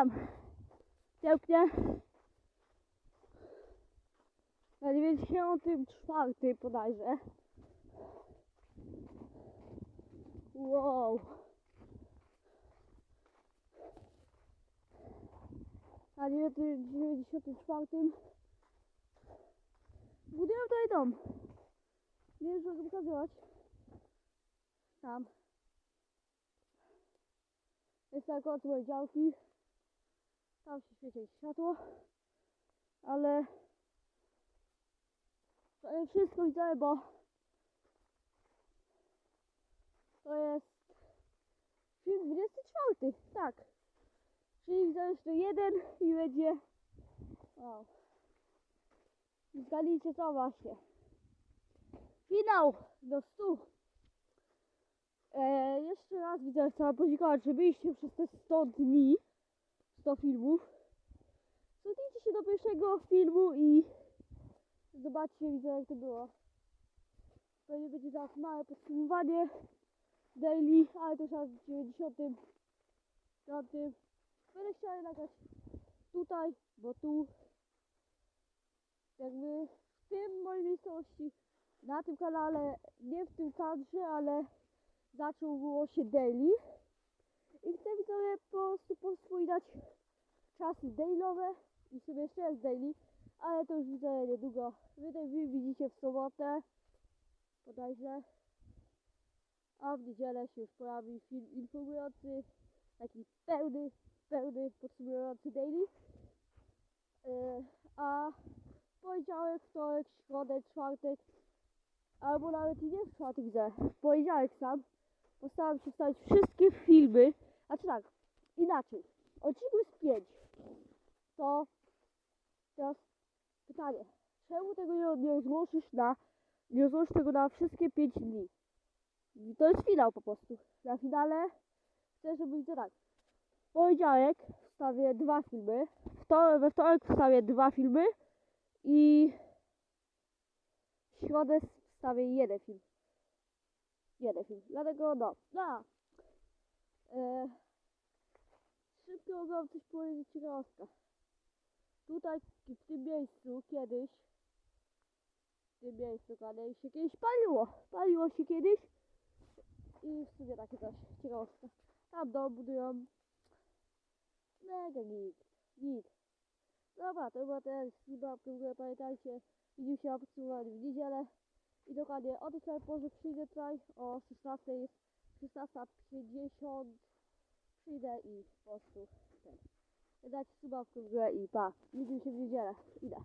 tam. Pięknie. Na 94 bodajże. Wow. Na 94 budujemy tutaj dom. Nie wiem, żeby pokazywać. Tam. Jest tak od działki. Tam się świeci światło. Ale to jest wszystko widzę, bo to jest film 24. Tak. Czyli widzę jeszcze jeden i będzie. Wow. Zgadnijcie co właśnie. Finał do 100. E, jeszcze raz widzę, chcę podziękować, że byliście przez te 100 dni, 100 filmów. Cofnijcie się do pierwszego filmu i zobaczcie, widzę jak to było. Pewnie będzie zaraz małe podsumowanie daily, ale to już raz w 90. Piątym. Będę chciał nagrać tutaj, bo tu jakby w tym mojej miejscowości, na tym kanale, nie w tym kadrze, ale zaczął było się daily. I chcę widzowie po prostu powspominać czasy dailowe i sobie jeszcze jest daily, ale to już widzę niedługo. Wy ten widzicie w sobotę, bodajże. A w niedzielę się już pojawi film informujący, taki pełny, pełny, podsumowujący daily. Yy, a poniedziałek, wtorek, środę, czwartek, albo nawet i nie w czwartek widzę, w poniedziałek sam postaram się wstawić wszystkie filmy, znaczy tak, inaczej, odcinków jest pięć, to teraz pytanie, czemu tego nie, nie rozłożysz na, nie rozłożysz tego na wszystkie pięć dni? I to jest finał po prostu, na finale chcę, żeby widzę tak, w poniedziałek wstawię dwa filmy, wtor- we wtorek wstawię dwa filmy i w środę wstawię jeden film. Jeden film. Dlatego no. no. E, szybko mogłam coś powiedzieć ciekawostka. Tutaj w tym miejscu kiedyś w tym miejscu kiedyś się kiedyś paliło. Paliło się kiedyś i w sumie takie coś ciekawostka. Tam dom budują mega git. Git. Dobra, to była teraz chyba w ogóle pamiętajcie, widzimy się na podsumowaniu w niedzielę i dokładnie o tej samej porze przyjdę tutaj o 16 jest 16.50 przyjdę i po prostu ten. Dajcie suba w górę i pa. Widzimy się w niedzielę. Idę.